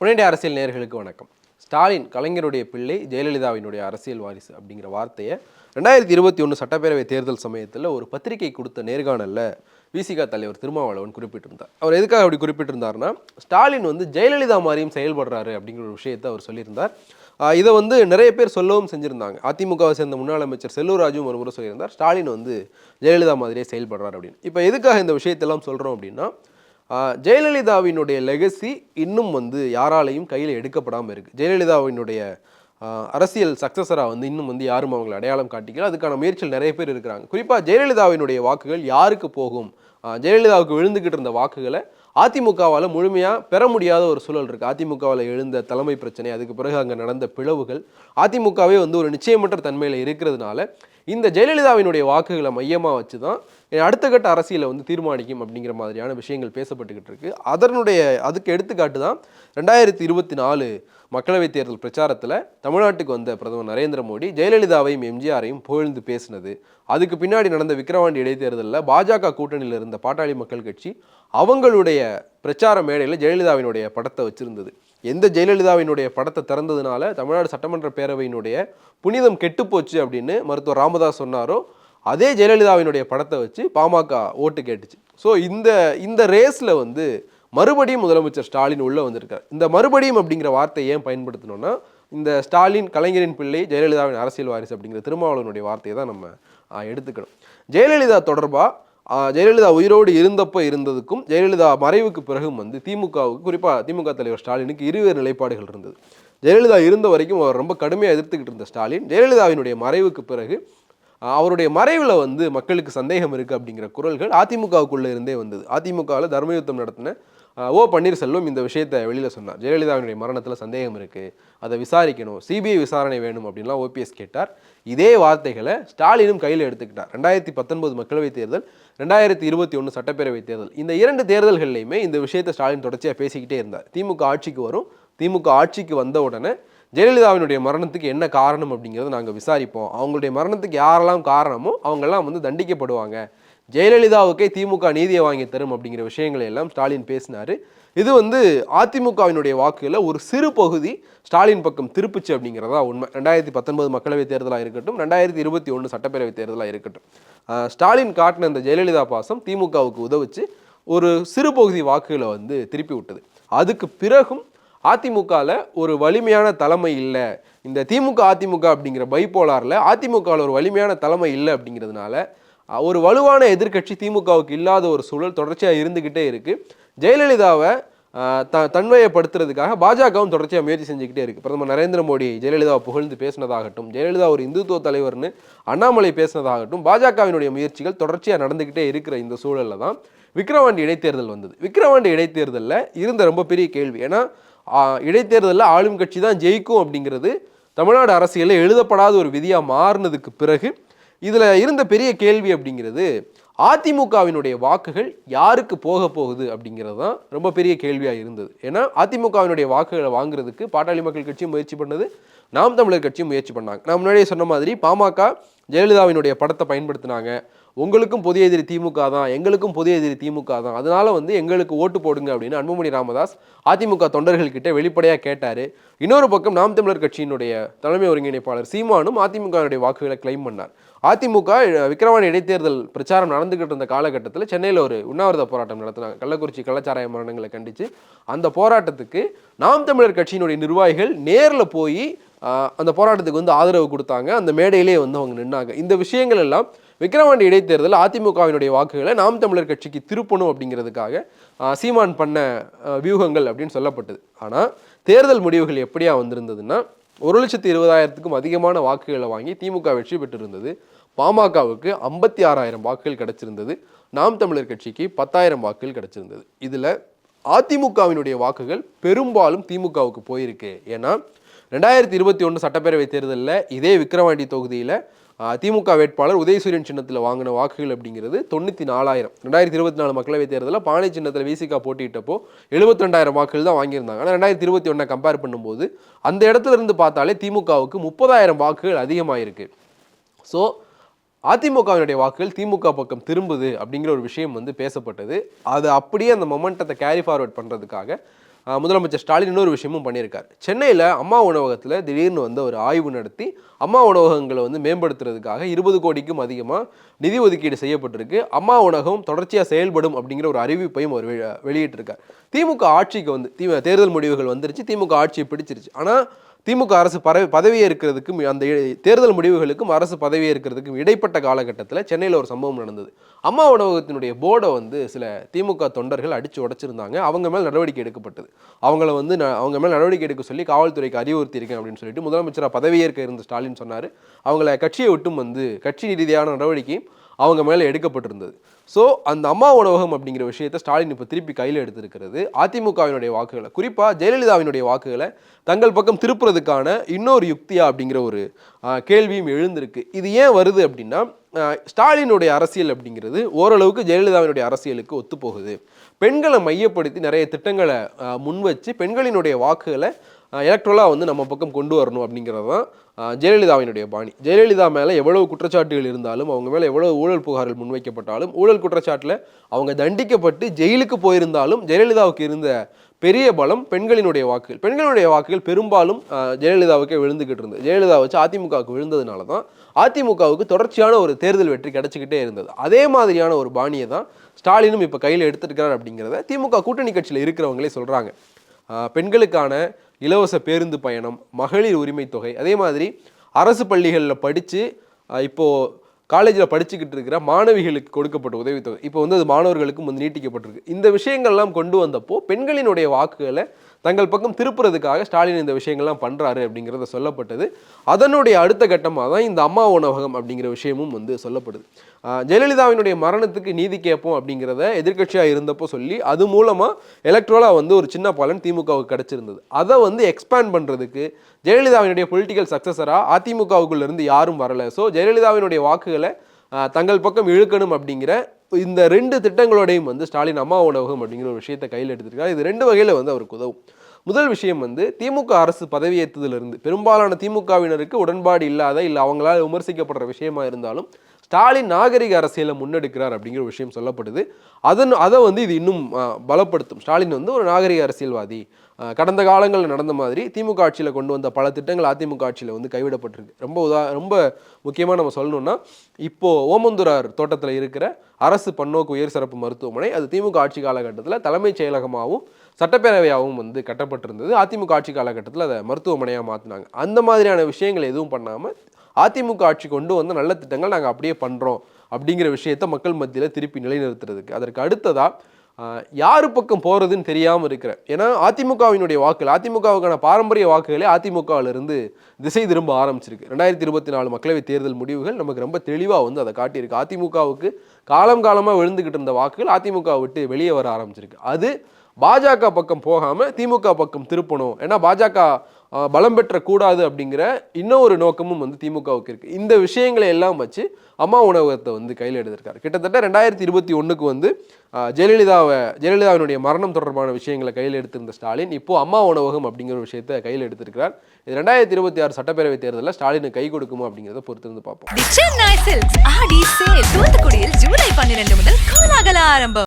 உடனடி அரசியல் நேர்களுக்கு வணக்கம். ஸ்டாலின் கலைஞருடைய பிள்ளை ஜெயலலிதாவினுடைய அரசியல் வாரிசு அப்படிங்கிற வார்த்தையை ரெண்டாயிரத்தி இருபத்தி ஒன்று சட்டப்பேரவை தேர்தல் சமயத்தில் ஒரு பத்திரிகை கொடுத்த நேர்காணலில் விசிகா தலைவர் திருமாவளவன் குறிப்பிட்டிருந்தார். அவர் எதுக்காக அப்படி குறிப்பிட்டிருந்தார்னா ஸ்டாலின் வந்து ஜெயலலிதா மாதிரியும் செயல்படுறாரு அப்படிங்கிற ஒரு விஷயத்தை அவர் சொல்லியிருந்தார். இதை வந்து நிறைய பேர் சொல்லவும் செஞ்சுருந்தாங்க. அதிமுகவை சேர்ந்த முன்னாள் அமைச்சர் செல்லூர் ராஜும் ஒரு முறை சொல்லியிருந்தார் ஸ்டாலின் வந்து ஜெயலலிதா மாதிரியே செயல்படுறார் அப்படின்னு. இப்போ எதுக்காக இந்த விஷயத்தெல்லாம் சொல்கிறோம் அப்படின்னா ஜெயலலிதாவினுடைய லெகசி இன்னும் வந்து யாராலையும் கையில் எடுக்கப்படாமல் இருக்குது ஜெயலலிதாவினுடைய அரசியல் சக்சஸராக வந்து இன்னும் வந்து யாரும் அவங்களை அடையாளம் காட்டிக்கல. அதுக்கான முயற்சியில் நிறைய பேர் இருக்கிறாங்க. குறிப்பாக ஜெயலலிதாவினுடைய வாக்குகள் யாருக்கு போகும்? ஜெயலலிதாவுக்கு விழுந்துக்கிட்டு இருந்த வாக்குகளை அதிமுகவால் முழுமையாக பெற முடியாத ஒரு சூழல் இருக்குது அதிமுகவில் எழுந்த தலைமை பிரச்சனை அதுக்கு பிறகு அங்கே நடந்த பிளவுகள் அதிமுகவே வந்து ஒரு நிச்சயமற்ற தன்மையில் இருக்கிறதுனால இந்த ஜெயலலிதாவினுடைய வாக்குகளை மையமாக வச்சு தான் அடுத்த கட்ட அரசியலை வந்து தீர்மானிக்கும் அப்படிங்கிற மாதிரியான விஷயங்கள் பேசப்பட்டுக்கிட்டு இருக்கு. அதனுடைய அதுக்கு எடுத்துக்காட்டு தான் ரெண்டாயிரத்தி இருபத்தி நாலு மக்களவைத் தேர்தல் பிரச்சாரத்தில் தமிழ்நாட்டுக்கு வந்த பிரதமர் நரேந்திர மோடி ஜெயலலிதாவையும் எம்ஜிஆரையும் புகழ்ந்து பேசினது. அதுக்கு பின்னாடி நடந்த விக்கிரவாண்டி இடைத்தேர்தலில் பாஜக கூட்டணியில் இருந்த பாட்டாளி மக்கள் கட்சி அவங்களுடைய பிரச்சார மேடையில் ஜெயலலிதாவினுடைய படத்தை வச்சிருந்தது. எந்த ஜெயலலிதாவினுடைய படத்தை திறந்ததுனால தமிழ்நாடு சட்டமன்ற பேரவையினுடைய புனிதம் கெட்டுப்போச்சு அப்படின்னு மருத்துவர் ராமதாஸ் சொன்னாரோ அதே ஜெயலலிதாவினுடைய படத்தை வச்சு பாமக ஓட்டு கேட்டுச்சு. ஸோ இந்த இந்த ரேஸில் வந்து மறுபடியும் முதலமைச்சர் ஸ்டாலின் உள்ளே வந்திருக்கார். இந்த மறுபடியும் அப்படிங்கிற வார்த்தையை ஏன் பயன்படுத்தணும்னா இந்த ஸ்டாலின் கலைஞரின் பிள்ளை ஜெயலலிதாவின் அரசியல் வாரிசு அப்படிங்கிற திருமாவளவனுடைய வார்த்தையை தான் நம்ம எடுத்துக்கணும். ஜெயலலிதா தொடர்பாக ஜெயலலிதா உயிரோடு இருந்தப்போ இருந்ததுக்கும் ஜெயலலிதா மறைவுக்கு பிறகும் வந்து திமுகவுக்கு குறிப்பாக திமுக தலைவர் ஸ்டாலினுக்கு இருவேறு நிலைப்பாடுகள் இருந்தது. ஜெயலலிதா இருந்த வரைக்கும் அவர் ரொம்ப கடுமையாக எதிர்த்துக்கிட்டு இருந்த ஸ்டாலின் ஜெயலலிதாவினுடைய மறைவுக்கு பிறகு அவருடைய மறைவில் வந்து மக்களுக்கு சந்தேகம் இருக்குது அப்படிங்கிற குரல்கள் அதிமுகவுக்குள்ளே இருந்தே வந்தது. அதிமுகவில் தர்மயுத்தம் நடத்தின ஓ பன்னீர்செல்வம் இந்த விஷயத்தை வெளியில் சொன்னார். ஜெயலலிதாவினுடைய மரணத்தில் சந்தேகம் இருக்குது அதை விசாரிக்கணும். சிபிஐ விசாரணை வேணும் அப்படின்லாம் ஓபிஎஸ் கேட்டார். இதே வார்த்தைகளை ஸ்டாலினும் கையில் எடுத்துக்கிட்டார். ரெண்டாயிரத்தி பத்தொன்பது மக்களவைத் தேர்தல் ரெண்டாயிரத்தி இருபத்தி ஒன்று சட்டப்பேரவை தேர்தல். இந்த இரண்டு தேர்தல்கள்லையுமே இந்த விஷயத்தை ஸ்டாலின் தொடர்ச்சியாக பேசிக்கிட்டே இருந்தார். திமுக ஆட்சிக்கு வரும். திமுக ஆட்சிக்கு வந்த உடனே ஜெயலலிதாவினுடைய மரணத்துக்கு என்ன காரணம் அப்படிங்கிறத நாங்கள் விசாரிப்போம். அவங்களுடைய மரணத்துக்கு யாரெல்லாம் காரணமோ அவங்கெல்லாம் வந்து தண்டிக்கப்படுவாங்க. ஜெயலலிதாவுக்கே திமுக நீதியை வாங்கி தரும் அப்படிங்கிற விஷயங்களை எல்லாம் ஸ்டாலின் பேசினார். இது வந்து அதிமுகவினுடைய வாக்குகளில் ஒரு சிறு பகுதி ஸ்டாலின் பக்கம் திருப்பிச்சு அப்படிங்கிறதா உண்மை. ரெண்டாயிரத்தி பத்தொன்பது மக்களவைத் தேர்தலாக இருக்கட்டும் ரெண்டாயிரத்தி இருபத்தி ஒன்று சட்டப்பேரவைத் தேர்தலாக இருக்கட்டும் ஸ்டாலின் காட்டின இந்த ஜெயலலிதா பாசம் திமுகவுக்கு உதவிச்சு ஒரு சிறு பகுதி வாக்குகளை வந்து திருப்பி விட்டது. அதுக்கு பிறகும் அதிமுகவில் ஒரு வலிமையான தலைமை இல்லை. இந்த திமுக அதிமுக அப்படிங்கிற பைப்போலாரில் அதிமுகவில் ஒரு வலிமையான தலைமை இல்லை அப்படிங்கிறதுனால ஒரு வலுவான எதிர்க்கட்சி திமுகவுக்கு இல்லாத ஒரு சூழல் தொடர்ச்சியாக இருந்துக்கிட்டே இருக்குது ஜெயலலிதாவை த தன்மையப்படுத்துறதுக்காக பாஜகவும் தொடர்ச்சியாக முயற்சி செஞ்சுக்கிட்டே இருக்குது பிரதமர் நரேந்திர மோடி ஜெயலலிதாவை புகழ்ந்து பேசினதாகட்டும் ஜெயலலிதா ஒரு இந்துத்துவ தலைவர்னு அண்ணாமலை பேசினதாகட்டும் பாஜகவினுடைய முயற்சிகள் தொடர்ச்சியாக நடந்துக்கிட்டே இருக்கிற இந்த சூழலில் தான் விக்ரவாண்டி இடைத்தேர்தல் வந்தது. விக்ரவாண்டி இடைத்தேர்தலில் இருந்த ரொம்ப பெரிய கேள்வி. ஏன்னா இடைத்தேர்தலில் ஆளும் கட்சி தான் ஜெயிக்கும் அப்படிங்கிறது தமிழ்நாடு அரசியலில் எழுதப்படாத ஒரு விதியாக மாறினதுக்கு பிறகு இதில் இருந்த பெரிய கேள்வி அப்படிங்கிறது அதிமுகவினுடைய வாக்குகள் யாருக்கு போக போகுது அப்படிங்கிறது தான் ரொம்ப பெரிய கேள்வியாக இருந்தது. ஏன்னா அதிமுகவினுடைய வாக்குகளை வாங்குறதுக்கு பாட்டாளி மக்கள் கட்சியும் முயற்சி பண்ணது நாம் தமிழர் கட்சியும் முயற்சி பண்ணாங்க. நான் முன்னாடியே சொன்ன மாதிரி பாமக ஜெயலலிதாவினுடைய படத்தை பயன்படுத்தினாங்க. உங்களுக்கும் பொது எதிரி திமுக தான் எங்களுக்கும் பொது எதிரி திமுக தான். அதனால வந்து எங்களுக்கு ஓட்டு போடுங்க அப்படின்னு அன்புமணி ராமதாஸ் அதிமுக தொண்டர்கள்கிட்ட வெளிப்படையாக கேட்டார். இன்னொரு பக்கம் நாம் தமிழர் கட்சியினுடைய தலைமை ஒருங்கிணைப்பாளர் சீமானும் அதிமுகவினுடைய வாக்குகளை கிளைம் பண்ணார். அதிமுக விக்கிரவாணி இடைத்தேர்தல் பிரச்சாரம் நடந்துகிட்டு இருந்த காலகட்டத்தில் சென்னையில் ஒரு உண்ணாவிரத போராட்டம் நடத்தினாங்க. கள்ளக்குறிச்சி கள்ளச்சாராய மரணங்களை கண்டித்து அந்த போராட்டத்துக்கு நாம் தமிழர் கட்சியினுடைய நிர்வாகிகள் நேரில் போய் அந்த போராட்டத்துக்கு வந்து ஆதரவு கொடுத்தாங்க. அந்த மேடையிலே வந்து அவங்க நின்னாங்க. இந்த விஷயங்கள் எல்லாம் விக்கிரவாண்டி இடைத்தேர்தல் அதிமுகவினுடைய வாக்குகளை நாம் தமிழர் கட்சிக்கு திருப்பணும் அப்படிங்கிறதுக்காக சீமான் பண்ண வியூகங்கள் அப்படின்னு சொல்லப்பட்டது. ஆனால் தேர்தல் முடிவுகள் எப்படியா வந்திருந்ததுன்னா ஒரு லட்சத்தி இருபதாயிரத்துக்கும் அதிகமான வாக்குகளை வாங்கி திமுக வெற்றி பெற்றிருந்தது. பாமகவுக்கு ஐம்பத்தி ஆறாயிரம் வாக்குகள் கிடச்சிருந்தது. நாம் தமிழர் கட்சிக்கு பத்தாயிரம் வாக்குகள் கிடச்சிருந்தது. இதில் அதிமுகவினுடைய வாக்குகள் பெரும்பாலும் திமுகவுக்கு போயிருக்கு. ஏன்னா ரெண்டாயிரத்தி இருபத்தி ஒன்று சட்டப்பேரவை தேர்தலில் இதே விக்ரவாண்டி தொகுதியில் திமுக வேட்பாளர் உதயசூரியன் சின்னத்தில் வாங்கின வாக்குகள் அப்படிங்கிறது தொண்ணூற்றி நாலாயிரம். ரெண்டாயிரத்தி இருபத்தி நாலு மக்களவைத் தேர்தலில் பானை சின்னத்தில் விசிகா போட்டியிட்டப்போ எழுபத்தி ரெண்டாயிரம் வாக்குகள் தான் வாங்கியிருந்தாங்க. ஆனால் ரெண்டாயிரத்தி இருபத்தி ஒன்றை கம்பேர் பண்ணும்போது அந்த இடத்துல இருந்து பார்த்தாலே திமுகவுக்கு முப்பதாயிரம் வாக்குகள் அதிகமாயிருக்கு. ஸோ அதிமுகவினுடைய வாக்குகள் திமுக பக்கம் திரும்புது அப்படிங்கிற ஒரு விஷயம் வந்து பேசப்பட்டது. அது அப்படியே அந்த மொமெண்டத்தை கேரி ஃபார்வர்ட் பண்ணுறதுக்காக முதலமைச்சர் ஸ்டாலின் இன்னொரு விஷயமும் பண்ணியிருக்கார். சென்னையில் அம்மா உணவகத்தில் திடீர்னு வந்து ஒரு ஆய்வு நடத்தி அம்மா உணவகங்களை வந்து மேம்படுத்துறதுக்காக இருபது கோடிக்கும் அதிகமாக நிதி ஒதுக்கீடு செய்யப்பட்டிருக்கு. அம்மா உணவகம் தொடர்ச்சியாக செயல்படும் அப்படிங்கிற ஒரு அறிவிப்பையும் அவர் வெளி- வெளியிட்டிருக்கார். திமுக ஆட்சிக்கு வந்து தேர்தல் முடிவுகள் வந்துருச்சு திமுக ஆட்சியை பிடிச்சிருச்சு. ஆனால் திமுக அரசு பதவி பதவியேற்கிறதுக்கும் அந்த தேர்தல் முடிவுகளுக்கும் அரசு பதவியேற்கிறதுக்கும் இடைப்பட்ட காலகட்டத்தில் சென்னையில் ஒரு சம்பவம் நடந்தது. அம்மா உணவகத்தினுடைய போர்டை வந்து சில திமுக தொண்டர்கள் அடித்து உடைச்சிருந்தாங்க. அவங்க மேல் நடவடிக்கை எடுக்கப்பட்டது. அவங்கள வந்து அவங்க மேல் நடவடிக்கை எடுக்க சொல்லி காவல்துறைக்கு அறிவுறுத்தி இருக்கேன் அப்படின்னு சொல்லிட்டு முதலமைச்சராக பதவியேற்க இருந்த ஸ்டாலின் சொன்னார். அவங்கள கட்சியை விட்டும் வந்து கட்சி ரீதியான நடவடிக்கையும் அவங்க மேலே எடுக்கப்பட்டிருந்தது. ஸோ அந்த அம்மா உணவகம் அப்படிங்கிற விஷயத்தை ஸ்டாலின் இப்போ திருப்பி கையில் எடுத்திருக்கிறது. அதிமுகவினுடைய வாக்குகளை குறிப்பாக ஜெயலலிதாவினுடைய வாக்குகளை தங்கள் பக்கம் திருப்புறதுக்கான இன்னொரு யுக்தியா அப்படிங்கிற ஒரு கேள்வியும் எழுந்திருக்கு. இது ஏன் வருது அப்படின்னா ஸ்டாலினுடைய அரசியல் அப்படிங்கிறது ஓரளவுக்கு ஜெயலலிதாவினுடைய அரசியலுக்கு ஒத்துப்போகுது. பெண்களை மையப்படுத்தி நிறைய திட்டங்களை முன்வச்சு பெண்களினுடைய வாக்குகளை எலக்ட்ரலாக வந்து நம்ம பக்கம் கொண்டு வரணும் அப்படிங்கிறது தான் ஜெயலலிதாவினுடைய பாணி. ஜெயலலிதா மேலே எவ்வளவு குற்றச்சாட்டுகள் இருந்தாலும் அவங்க மேலே எவ்வளவு ஊழல் புகார்கள் முன்வைக்கப்பட்டாலும் ஊழல் குற்றச்சாட்டில் அவங்க தண்டிக்கப்பட்டு ஜெயிலுக்கு போயிருந்தாலும் ஜெயலலிதாவுக்கு இருந்த பெரிய பலம் பெண்களினுடைய வாக்குகள். பெண்களுடைய வாக்குகள் பெரும்பாலும் ஜெயலலிதாவுக்கே விழுந்துக்கிட்டு இருந்தது. ஜெயலலிதா வச்சு அதிமுகவுக்கு விழுந்ததுனால தான் அதிமுகவுக்கு தொடர்ச்சியான ஒரு தேர்தல் வெற்றி கிடச்சிக்கிட்டே இருந்தது. அதே மாதிரியான ஒரு பாணியை தான் ஸ்டாலினும் இப்போ கையில் எடுத்துருக்கிறார் அப்படிங்கிறத திமுக கூட்டணி கட்சியில் இருக்கிறவங்களே சொல்கிறாங்க பெண்களுக்கான இலவச பேருந்து பயணம் மகளிர் உரிமை தொகை அதே மாதிரி அரசு பள்ளிகளில் படித்து இப்போது காலேஜில் படிச்சுக்கிட்டு இருக்கிற மாணவிகளுக்கு கொடுக்கப்பட்ட உதவித்தொகை. இப்போ வந்து அது மாணவர்களுக்கும் வந்து நீட்டிக்கப்பட்டிருக்கு. இந்த விஷயங்கள்லாம் கொண்டு வந்தப்போ பெண்களினுடைய வாக்குகளை தங்கள் பக்கம் திருப்புறதுக்காக ஸ்டாலின் இந்த விஷயங்கள்லாம் பண்ணுறாரு அப்படிங்கிறத சொல்லப்பட்டது. அதனுடைய அடுத்த கட்டமாக தான் இந்த அம்மா உணவகம் அப்படிங்கிற விஷயமும் வந்து சொல்லப்படுது. ஜெயலலிதாவினுடைய மரணத்துக்கு நீதி கேட்போம் அப்படிங்கிறத எதிர்க்கட்சியாக இருந்தப்போ சொல்லி அது மூலமாக எலக்ட்ரலாக வந்து ஒரு சின்ன பலன் திமுகவுக்கு கிடச்சிருந்தது. அதை வந்து எக்ஸ்பேண்ட் பண்ணுறதுக்கு ஜெயலலிதாவினுடைய பொலிட்டிக்கல் சக்ஸஸராக அதிமுகவுக்குள்ளேருந்து யாரும் வரல. ஸோ ஜெயலலிதாவினுடைய வாக்குகளை தங்கள் பக்கம் இழுக்கணும் அப்படிங்கிற இந்த ரெண்டு திட்டங்களோடையும் வந்து ஸ்டாலின் அம்மா உணவகம் அப்படிங்கிற ஒரு விஷயத்தை கையில் எடுத்திருக்காரு. இது ரெண்டு வகையில் வந்து அவருக்கு உதவும். முதல் விஷயம் வந்து திமுக அரசு பதவியேற்றதிலிருந்து பெரும்பாலான திமுகவினருக்கு உடன்பாடு இல்லாத இல்லை அவங்களால் விமர்சிக்கப்படுற விஷயமா இருந்தாலும் ஸ்டாலின் நாகரிக அரசியலை முன்னெடுக்கிறார் அப்படிங்கிற ஒரு விஷயம் சொல்லப்படுது. அதன் அதை வந்து இது இன்னும் பலப்படுத்தும். ஸ்டாலின் வந்து ஒரு நாகரிக அரசியல்வாதி. கடந்த காலங்களில் நடந்த மாதிரி திமுக ஆட்சியில் கொண்டு வந்த பல திட்டங்கள் அதிமுக ஆட்சியில் வந்து கைவிடப்பட்டிருக்கு. ரொம்ப உதா ரொம்ப முக்கியமாக நம்ம சொல்லணும்னா இப்போது ஓமந்துரார் தோட்டத்தில் இருக்கிற அரசு பன்னோக்கு உயர் சிறப்பு மருத்துவமனை அது திமுக ஆட்சி காலகட்டத்தில் தலைமைச் செயலகமாகவும் சட்டப்பேரவையாகவும் வந்து கட்டப்பட்டிருந்தது. அதிமுக ஆட்சி காலகட்டத்தில் அதை மருத்துவமனையாக மாற்றினாங்க அந்த மாதிரியான விஷயங்கள் எதுவும் பண்ணாமல் அதிமுக ஆட்சி கொண்டு வந்து நல்ல திட்டங்கள் நாங்கள் அப்படியே பண்ணுறோம் அப்படிங்கிற விஷயத்த மக்கள் மத்தியில் திருப்பி நிலைநிறுத்துறதுக்கு. அதற்கு அடுத்ததாக யார் பக்கம் போகிறதுன்னு தெரியாமல் இருக்கிற ஏன்னா அதிமுகவினுடைய வாக்குகள் அதிமுகவுக்கான பாரம்பரிய வாக்குகளே அதிமுகவிலிருந்து திசை திரும்ப ஆரம்பிச்சிருக்கு. ரெண்டாயிரத்தி இருபத்தி நாலு மக்களவைத் தேர்தல் முடிவுகள் நமக்கு ரொம்ப தெளிவாக வந்து அதை காட்டியிருக்கு. அதிமுகவுக்கு காலம் காலமாக விழுந்துக்கிட்டு இருந்த வாக்குகள் அதிமுக விட்டு வெளியே வர ஆரம்பிச்சிருக்கு. அது பாஜக பக்கம் போகாமல் திமுக பக்கம் திருப்பணும். ஏன்னா பாஜக பலம் பெற்றக்கூடாது அப்படிங்கிற இன்னொரு நோக்கமும் வந்து திமுகவுக்கு இருக்குது இந்த விஷயங்களை எல்லாம் வச்சு அம்மா உணவகத்தை வந்து கையில் எடுத்திருக்காரு. கிட்டத்தட்ட ரெண்டாயிரத்தி இருபத்தி ஒன்றுக்கு வந்து ஜெயலலிதாவை ஜெயலலிதாவினுடைய மரணம் தொடர்பான விஷயங்களை கையில் எடுத்திருந்த ஸ்டாலின் இப்போது அம்மா உணவகம் அப்படிங்கிற விஷயத்தை கையில் எடுத்திருக்கிறார். இது ரெண்டாயிரத்தி இருபத்தி ஆறு சட்டப்பேரவை தேர்தலில் ஸ்டாலினுக்கு கை கொடுக்குமா அப்படிங்கிறத பொறுத்திருந்து பார்ப்போம். தூத்துக்குடியில் ஜூலை பன்னிரண்டு முதல் கோலாகல ஆரம்பம்.